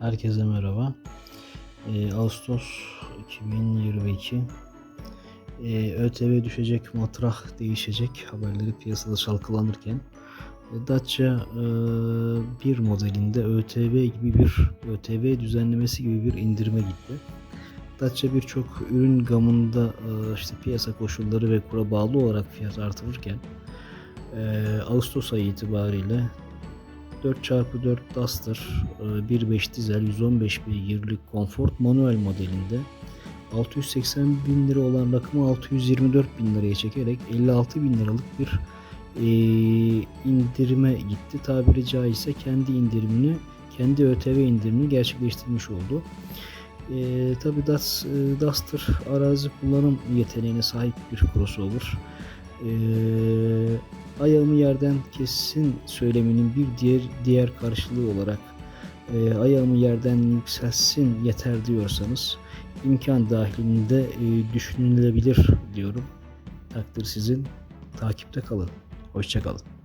Herkese merhaba. Ee, Ağustos 2022. Ee, ÖTV düşecek, matrah değişecek haberleri piyasada çalkalanırken e, Dacia e, bir modelinde ÖTV gibi bir ÖTV düzenlemesi gibi bir indirime gitti. Dacia birçok ürün gamında e, işte piyasa koşulları ve kura bağlı olarak fiyat artırırken e, Ağustos ayı itibariyle 4x4 Duster e, 1.5 dizel 115 beygirlik Comfort manuel modelinde 680 bin lira olan rakamı 624 bin liraya çekerek 56 bin liralık bir e, indirime gitti. Tabiri caizse kendi indirimini, kendi ÖTV indirimini gerçekleştirmiş oldu. E, Tabi Duster arazi kullanım yeteneğine sahip bir crossover. E, ayağımı yerden kessin söyleminin bir diğer diğer karşılığı olarak e, ayağımı yerden yükselsin yeter diyorsanız imkan dahilinde e, düşünülebilir diyorum. Takdir sizin. Takipte kalın. Hoşçakalın.